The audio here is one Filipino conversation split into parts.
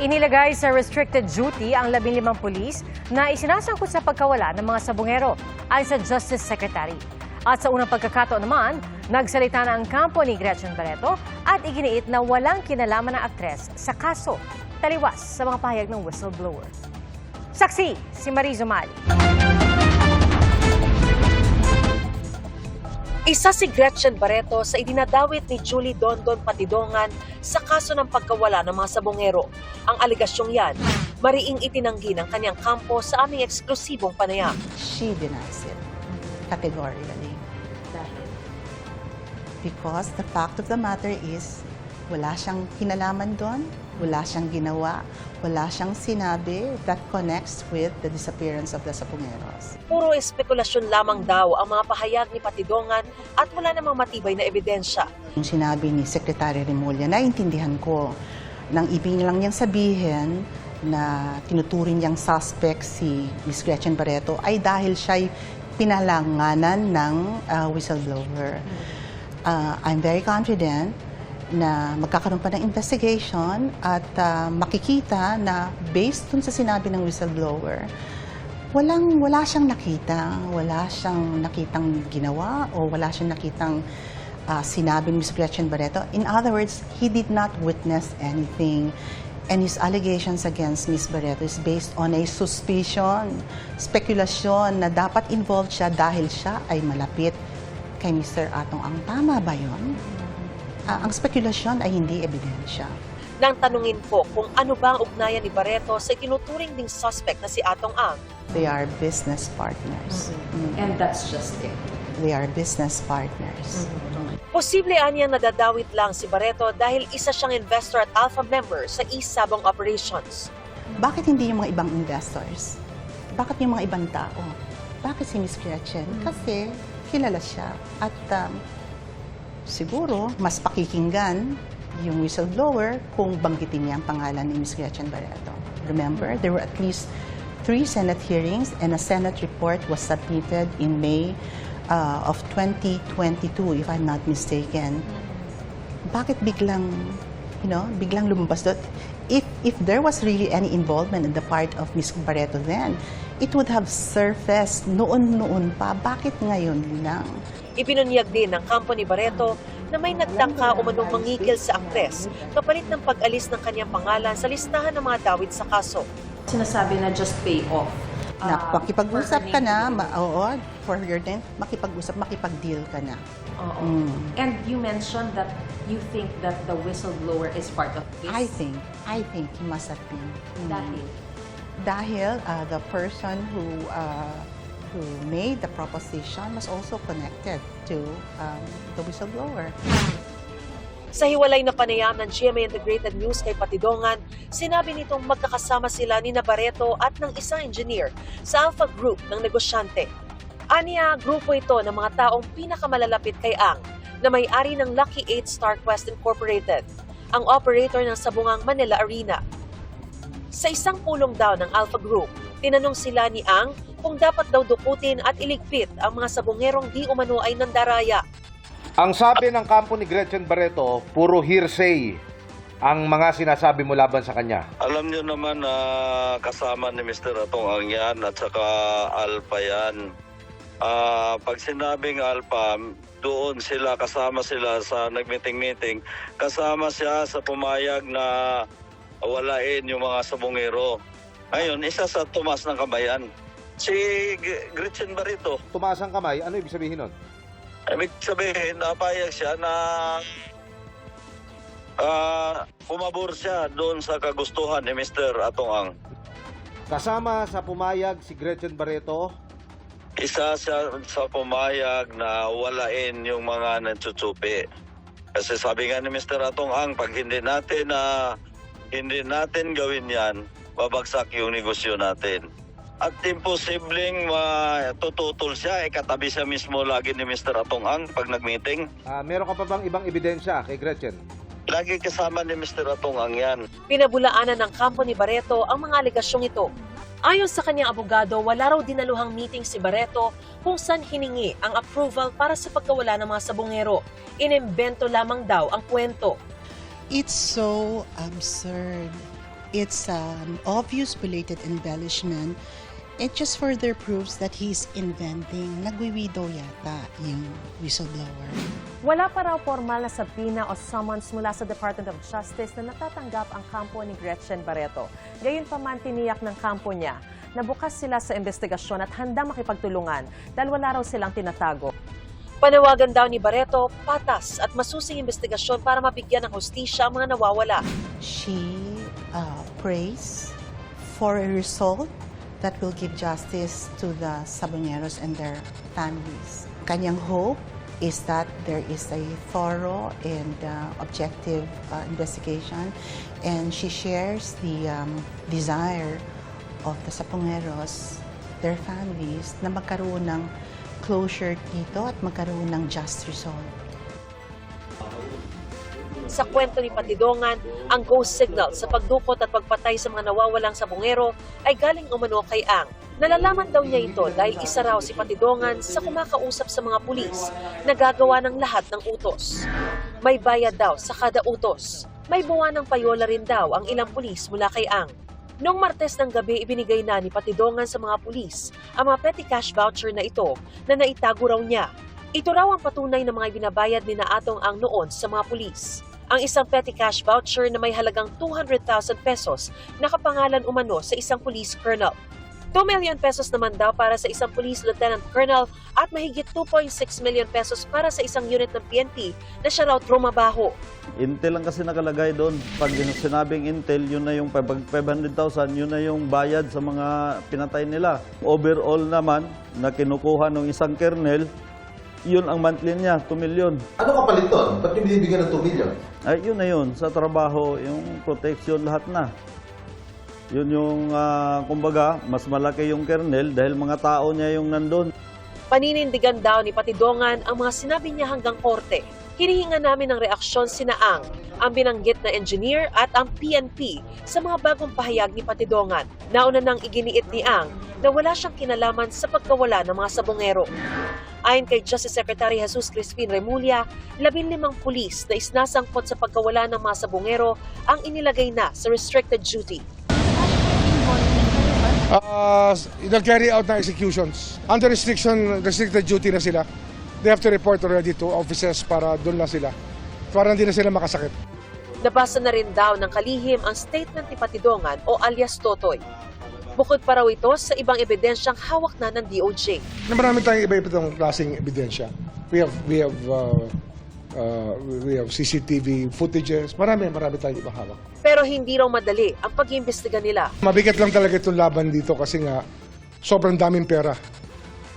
Inilagay sa restricted duty ang 15 pulis na isinasangkot sa pagkawala ng mga sabungero ayon sa Justice Secretary. At sa unang pagkakataon naman, nagsalita na ang kampo ni Gretchen Barreto at iginiit na walang kinalaman ng aktres sa kaso. Taliwas sa mga pahayag ng whistleblower. Saksi, si Marizo Mali. Isa si Gretchen Barreto sa idinadawit ni Julie Dondon Patidongan sa kaso ng pagkawala ng mga sabongero. Ang aligasyong yan, mariing itinanggi ng kanyang kampo sa aming eksklusibong panayam. She denies it categorically. Because the fact of the matter is, wala siyang kinalaman doon, wala siyang ginawa, wala siyang sinabi that connects with the disappearance of the Sapungeros. Puro espekulasyon lamang daw ang mga pahayag ni Patidongan at wala namang matibay na ebidensya. Yung sinabi ni Secretary Remulla, naintindihan ko nang ibig niya lang niyang sabihin na tinuturing niyang suspect si Miss Gretchen Barreto ay dahil siya'y pinalanganan ng uh, whistleblower. Uh, I'm very confident na magkakaroon pa ng investigation at uh, makikita na based dun sa sinabi ng whistleblower, walang wala siyang nakita, wala siyang nakitang ginawa o wala siyang nakitang uh, sinabi ni Ms. Gretchen Barreto. In other words, he did not witness anything. And his allegations against Ms. Barreto is based on a suspicion, spekulation na dapat involved siya dahil siya ay malapit kay Mr. Atong Ang. Tama ba yun? Ah, ang spekulasyon ay hindi ebidensya. Nang tanungin ko kung ano ba ang ugnayan ni Barreto sa tinuturing ding suspect na si Atong Ang, They are business partners. Mm. And that's just it. They are business partners. Posible anyang nadadawit lang si Barreto dahil isa siyang investor at alpha member sa East Sabong Operations. Bakit hindi yung mga ibang investors? Bakit yung mga ibang tao? Bakit si Miss Gretchen? Kasi kilala siya. At um, siguro, mas pakikinggan yung whistleblower kung banggitin niya ang pangalan ni Miss Gretchen Barreto. Remember, there were at least three Senate hearings and a Senate report was submitted in May uh, of 2022, if I'm not mistaken bakit biglang, you know, biglang lumabas doon? If, if there was really any involvement on the part of Ms. Barreto then, it would have surfaced noon-noon pa. Bakit ngayon lang? Ibinunyag din ng kampo ni Barreto na may nagtangka umanong mangigil sa aktres kapalit ng pag-alis ng kanyang pangalan sa listahan ng mga dawit sa kaso. Sinasabi na just pay off. Na uh, makipag-usap ka na, ma- oo, for your name, makipag-usap, makipag-deal ka na. Oo. Mm. And you mentioned that you think that the whistleblower is part of this. I think, I think he must have been. Mm. Dahil. Dahil uh, the person who uh, who made the proposition was also connected to um, the whistleblower. Sa hiwalay na panayam ng GMA Integrated News kay Patidongan, sinabi nitong magkakasama sila ni Barreto at ng isang engineer sa Alpha Group ng negosyante. Aniya, grupo ito ng mga taong pinakamalalapit kay Ang na may-ari ng Lucky 8 Star Quest Incorporated, ang operator ng Sabungang Manila Arena. Sa isang pulong daw ng Alpha Group, tinanong sila ni Ang kung dapat daw dukutin at iligpit ang mga sabungerong di umano ay nandaraya. Ang sabi ng kampo ni Gretchen Barreto, puro hearsay ang mga sinasabi mo laban sa kanya. Alam niyo naman na kasama ni Mr. Atong ang yan at saka Alpha yan. Ah, pag sinabing Alpha, doon sila, kasama sila sa nagmeeting-meeting. Kasama siya sa pumayag na walain yung mga sabongero. Ngayon, isa sa tumas ng kabayan. Si Gretchen Barito, Tumaas ang kamay, ano ibig sabihin nun? Ibig sabihin, napayag siya na ah, pumabor siya doon sa kagustuhan ni Mr. Atong Ang. Kasama sa pumayag si Gretchen Barreto, isa siya sa pumayag na walain yung mga nagtsutsupi. Kasi sabi nga ni Mr. Atong Ang, pag hindi natin na hindi natin gawin yan, babagsak yung negosyo natin. At imposibleng matututol siya, eh katabi siya mismo lagi ni Mr. Atong Ang pag nag-meeting. ah, meron ka pa bang ibang ebidensya kay Gretchen? Lagi kasama ni Mr. Atong Ang yan. Pinabulaanan ng kampo ni Barreto ang mga alegasyong ito. Ayon sa kanyang abogado, wala raw dinaluhang meeting si Barreto kung saan hiningi ang approval para sa pagkawala ng mga sabongero. Inimbento lamang daw ang kwento. It's so absurd. it's an obvious belated embellishment. It just further proves that he's inventing. Nagwiwidow yata yung whistleblower. Wala pa raw formal na sabina o summons mula sa Department of Justice na natatanggap ang kampo ni Gretchen Barreto. Gayunpaman tiniyak ng kampo niya na bukas sila sa investigasyon at handang makipagtulungan dahil wala raw silang tinatago. Panawagan daw ni Barreto, patas at masusing investigasyon para mabigyan ng hustisya ang mga nawawala. She uh, prays for a result that will give justice to the Saboneros and their families. Kanyang hope is that there is a thorough and uh, objective uh, investigation and she shares the um, desire of the Sapongeros, their families, na magkaroon ng closure dito at magkaroon ng just result. Sa kwento ni Patidongan, ang ghost signal sa pagdukot at pagpatay sa mga nawawalang sabongero ay galing umano kay Ang. Nalalaman daw niya ito dahil isa raw si Patidongan sa kumakausap sa mga pulis na gagawa ng lahat ng utos. May bayad daw sa kada utos. May buwan ng payola rin daw ang ilang pulis mula kay Ang. Noong Martes ng gabi, ibinigay na ni Patidongan sa mga pulis ang mga petty cash voucher na ito na naitago raw niya. Ito raw ang patunay ng mga binabayad ni Naatong Ang noon sa mga pulis. Ang isang petty cash voucher na may halagang 200,000 pesos nakapangalan umano sa isang police colonel. 2 million pesos naman daw para sa isang police lieutenant colonel at mahigit 2.6 million pesos para sa isang unit ng PNP na siya raw trumabaho. Intel lang kasi nakalagay doon. Pag sinabing Intel, yun na yung pag 500,000, yun na yung bayad sa mga pinatay nila. Overall naman, na kinukuha ng isang kernel, yun ang monthly niya, 2 million. Ano kapalit doon? Ba't yung binibigyan ng 2 million? Ay, yun na yun. Sa trabaho, yung protection, lahat na. Yun yung, ah, kumbaga, mas malaki yung kernel dahil mga tao niya yung nandun. Paninindigan daw ni Patidongan ang mga sinabi niya hanggang korte. Hinihinga namin ng reaksyon sina Ang, ang binanggit na engineer at ang PNP sa mga bagong pahayag ni Patidongan. Nauna nang iginiit ni Ang na wala siyang kinalaman sa pagkawala ng mga sabongero. Ayon kay Justice Secretary Jesus Crispin Remulla, labinlimang pulis na isnasangkot sa pagkawala ng mga sabongero ang inilagay na sa restricted duty. uh, nag-carry out ng executions. Under restriction, restricted duty na sila. They have to report already to officers para doon na sila. Para hindi na sila makasakit. Nabasa na rin daw ng kalihim ang statement ni Patidongan o alias Totoy. Bukod pa raw ito sa ibang ebidensyang hawak na ng DOJ. Marami tayong iba-ibang klaseng ebidensya. We have, we have, uh, uh, we have CCTV footages. Marami, marami tayong ibang hawak. Pero hindi raw madali ang pag-iimbestiga nila. Mabigat lang talaga itong laban dito kasi nga sobrang daming pera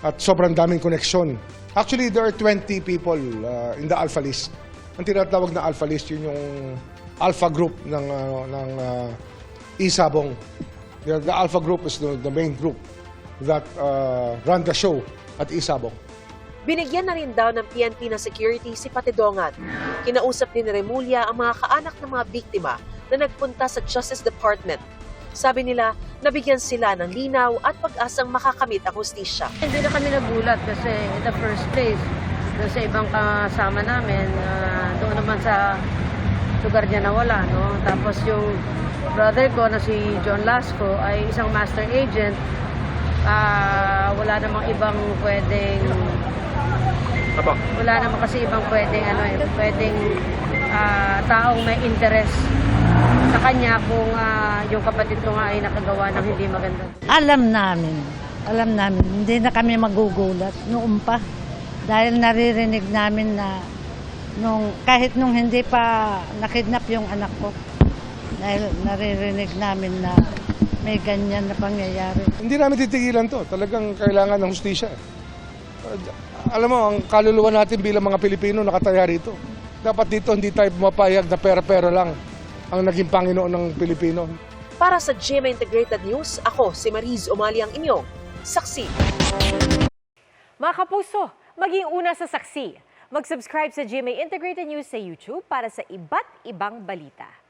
at sobrang daming koneksyon. Actually, there are 20 people uh, in the Alpha List. Ang tinatawag na Alpha List, yun yung Alpha Group ng, uh, ng uh, Isabong. The, the Alpha Group is the, the main group that uh, run the show at Isabong. Binigyan na rin daw ng PNP ng security si Patidongan. Kinausap din ni Remulla ang mga kaanak ng mga biktima na nagpunta sa Justice Department. Sabi nila, nabigyan sila ng linaw at pag-asang makakamit ang hustisya. Hindi na kami nagulat kasi in the first place, doon sa ibang kasama namin, ah, doon naman sa lugar niya nawala. No? Tapos yung brother ko na si John Lasco ay isang master agent. Ah, wala namang ibang pwedeng wala naman kasi ibang pwedeng ano eh, pwedeng ah, taong may interest sa kanya kung ah, yung kapatid ko nga ay nakagawa ng hindi maganda. Alam namin, alam namin, hindi na kami magugulat noon pa. Dahil naririnig namin na nung, kahit nung hindi pa nakidnap yung anak ko, naririnig namin na may ganyan na pangyayari. Hindi namin titigilan to. Talagang kailangan ng hustisya. Alam mo, ang kaluluwa natin bilang mga Pilipino nakataya rito. Dapat dito hindi tayo mapayag na pera-pera lang ang naging Panginoon ng Pilipino. Para sa GMA Integrated News, ako si Mariz Umali ang inyong saksi. Mga kapuso, maging una sa saksi. Mag-subscribe sa GMA Integrated News sa YouTube para sa iba't ibang balita.